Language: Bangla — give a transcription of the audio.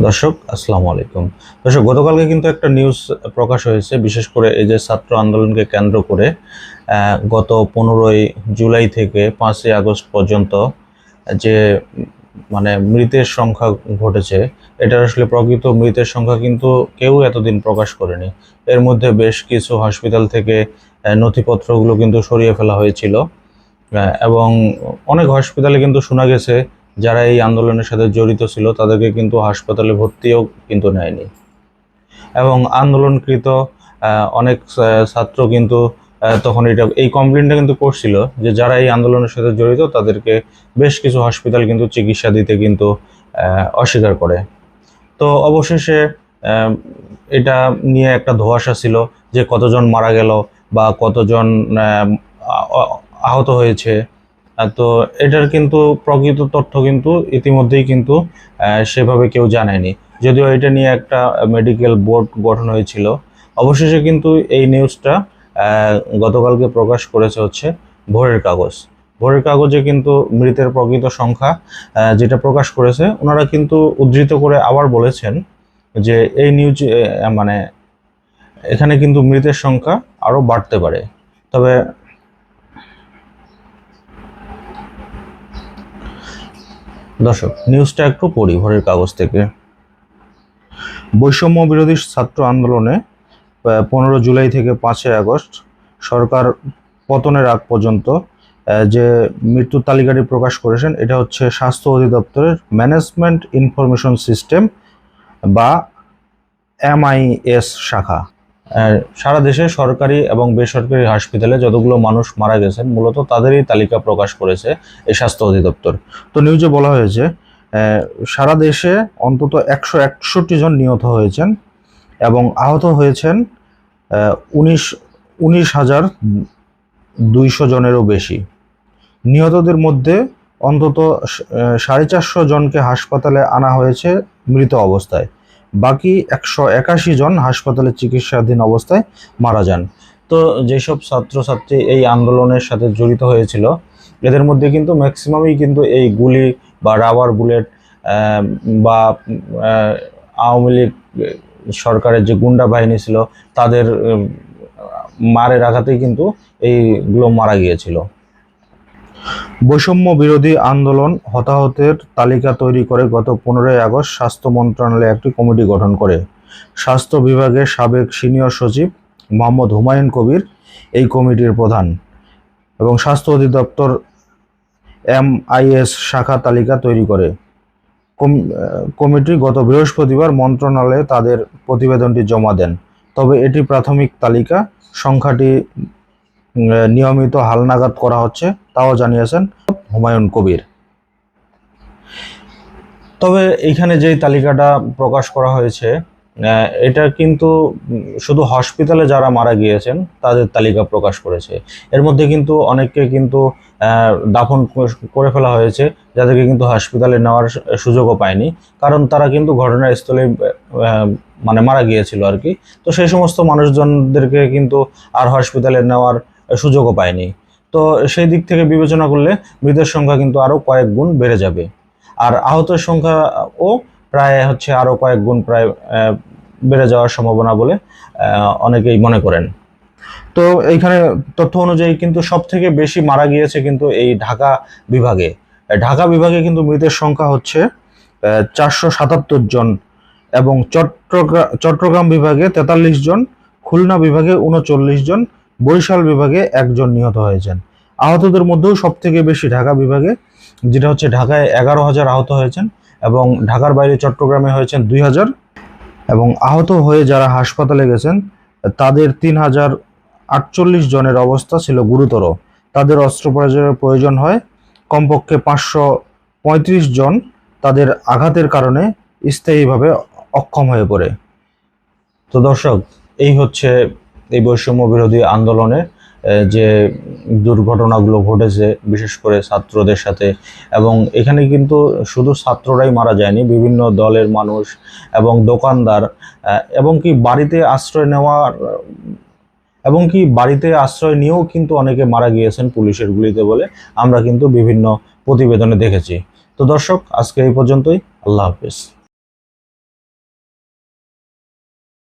দর্শক, আসসালামু আলাইকুম। দর্শক, গতকালকে কিন্তু একটা নিউজ প্রকাশ হয়েছে, বিশেষ করে এই যে ছাত্র আন্দোলনকে কেন্দ্র করে গত পনেরোই জুলাই থেকে পাঁচই আগস্ট পর্যন্ত যে মানে মৃতের সংখ্যা ঘটেছে এটার আসলে প্রকৃত মৃতের সংখ্যা কিন্তু কেউ এতদিন প্রকাশ করেনি। এর মধ্যে বেশ কিছু হসপিটাল থেকে নথিপত্রগুলো কিন্তু সরিয়ে ফেলা হয়েছিল এবং অনেক হসপিটালে কিন্তু শোনা গেছে যারা এই আন্দোলনের সাথে জড়িত ছিল, তাদেরকে কিন্তু হাসপাতালে ভর্তিও কিন্তু নেয়নি। এবং আন্দোলনকৃত অনেক ছাত্র কিন্তু তখন এটা, এই কমপ্লেনটা কিন্তু করছিল যে যারা এই আন্দোলনের সাথে জড়িত, তাদেরকে বেশ কিছু হসপিটাল কিন্তু চিকিৎসা দিতে কিন্তু অস্বীকার করে। তো অবশেষে এটা নিয়ে একটা ধোঁয়াশা ছিল যে কতজন মারা গেল বা কতজন আহত হয়েছে। তো এটার কিন্তু প্রকৃত তথ্য কিন্তু ইতিমধ্যেই কিন্তু সেভাবে কেউ জানেনি যদিও এটা নিয়ে একটা মেডিকেল বোর্ড গঠন হয়েছিল। অবশেষে কিন্তু এই নিউজটা গতকালকে প্রকাশ করেছে হচ্ছে ভোরের কাগজ। ভোরের কাগজে কিন্তু মৃতের প্রকৃত সংখ্যা যেটা প্রকাশ করেছে, ওনারা কিন্তু উদ্ধৃত করে আবার বলেছেন যে এই নিউজ মানে এখানে কিন্তু মৃতের সংখ্যা আরও বাড়তে পারে। তবে দর্শক নিউজটা একটু পড়ি ভোরের কাগজ থেকে। বৈষম্য বিরোধী ছাত্র আন্দোলনে পনেরো জুলাই থেকে পাঁচই আগস্ট সরকার পতনের আগ পর্যন্ত যে মৃত্যুর তালিকাটি প্রকাশ করেছেন, এটা হচ্ছে স্বাস্থ্য অধিদপ্তরের ম্যানেজমেন্ট ইনফরমেশন সিস্টেম বা এমআইএস শাখা। সারা দেশে সরকারি এবং বেসরকারি হাসপাতালে যতগুলো মানুষ মারা গেছেন, মূলত তাদেরই তালিকা প্রকাশ করেছে এই স্বাস্থ্য অধিদপ্তর। তো নিউজে বলা হয়েছে সারা দেশে অন্তত একশো একষট্টি জন নিহত হয়েছেন এবং আহত হয়েছেন উনিশ উনিশ হাজার দুইশো জনেরও বেশি। নিহতদের মধ্যে অন্তত সাড়ে চারশো জনকে হাসপাতালে আনা হয়েছে মৃত অবস্থায়। বাকি একশো একাশি জন হাসপাতালে চিকিৎসাধীন অবস্থায় মারা যান। তো যেসব ছাত্রছাত্রী এই আন্দোলনের সাথে জড়িত হয়েছিল, এদের মধ্যে কিন্তু ম্যাক্সিমামই কিন্তু এই গুলি বা রাবার বুলেট বা আওয়ামী লীগ সরকারের যে গুন্ডা বাহিনী ছিল, তাদের মারের আঘাতেই কিন্তু এইগুলো মারা গিয়েছিল। বৈষম্য বিরোধী আন্দোলন হতাহতের তালিকা তৈরি করে গত পনেরোই আগস্ট স্বাস্থ্য মন্ত্রণালয়ে একটি কমিটি গঠন করে। স্বাস্থ্য বিভাগের সাবেক সিনিয়র সচিব মোহাম্মদ হুমায়ুন কবির এই কমিটির প্রধান এবং স্বাস্থ্য অধিদপ্তর এমআইএস শাখা তালিকা তৈরি করে। কমিটি গত বৃহস্পতিবার মন্ত্রণালয়ে তাদের প্রতিবেদনটি জমা দেন। তবে এটি প্রাথমিক তালিকা, সংখ্যাটি নিয়মিত হালনাগাদ করা হচ্ছে, তাও জানিয়েছেন হুমায়ুন কবির। তবে এইখানে যেই তালিকাটা প্রকাশ করা হয়েছে এটা কিন্তু শুধু হসপিটালে যারা মারা গিয়েছেন, তাদের তালিকা প্রকাশ করেছে। এর মধ্যে কিন্তু অনেককে কিন্তু দাফন করে ফেলা হয়েছে, যাদেরকে কিন্তু হসপিটালে নেওয়ার সুযোগও পায়নি। কারণ তারা কিন্তু ঘটনাস্থলে মানে মারা গিয়েছিল আর কি। তো সেই সমস্ত মানুষজনদেরকে কিন্তু আর হসপিটালে নেওয়ার সুযোগও পায়নি। তো সেই দিক থেকে বিবেচনা করলে মৃতের সংখ্যা কিন্তু আরও কয়েক গুণ বেড়ে যাবে। আর আহতের সংখ্যাও প্রায় হচ্ছে আরও কয়েক গুণ প্রায় বেড়ে যাওয়ার সম্ভাবনা বলে অনেকেই মনে করেন। তো এইখানে তথ্য অনুযায়ী কিন্তু সব থেকে বেশি মারা গিয়েছে কিন্তু এই ঢাকা বিভাগে। ঢাকা বিভাগে কিন্তু মৃতের সংখ্যা হচ্ছে চারশো সাতাত্তর জন এবং চট্টগ্রাম চট্টগ্রাম বিভাগে তেতাল্লিশ জন, খুলনা বিভাগে উনচল্লিশ জন বরিশাল বিভাগে একজন নিহত হয়েছেন। আহতদের মধ্যেও সব থেকে বেশি ঢাকা বিভাগে, যেটা হচ্ছে ঢাকায় এগারো হাজার আহত হয়েছেন এবং ঢাকার বাইরে চট্টগ্রামে হয়েছেন দুই হাজার এবং আহত হয়ে যারা হাসপাতালে গেছেন, তাদের তিন হাজার আটচল্লিশ জনের অবস্থা ছিল গুরুতর। তাদের অস্ত্রোপচারের প্রয়োজন হয়। কমপক্ষে পাঁচশো পঁয়ত্রিশ জন তাদের আঘাতের কারণে স্থায়ীভাবে অক্ষম হয়ে পড়ে। তো দর্শক, এই হচ্ছে এই বৈষম্য বিরোধী আন্দোলনে যে দুর্ঘটনাগুলো ঘটেছে, বিশেষ করে ছাত্রদের সাথে, এবং এখানে কিন্তু শুধু ছাত্ররাই মারা যায়নি, বিভিন্ন দলের মানুষ এবং দোকানদার এবং কি বাড়িতে আশ্রয় নেওয়ার, এবং কি বাড়িতে আশ্রয় নিয়েও কিন্তু অনেকে মারা গিয়েছেন পুলিশের গুলিতে বলে, আমরা কিন্তু বিভিন্ন প্রতিবেদনে দেখেছি। তো দর্শক, আজকে এই পর্যন্তই, আল্লাহ হাফেজ।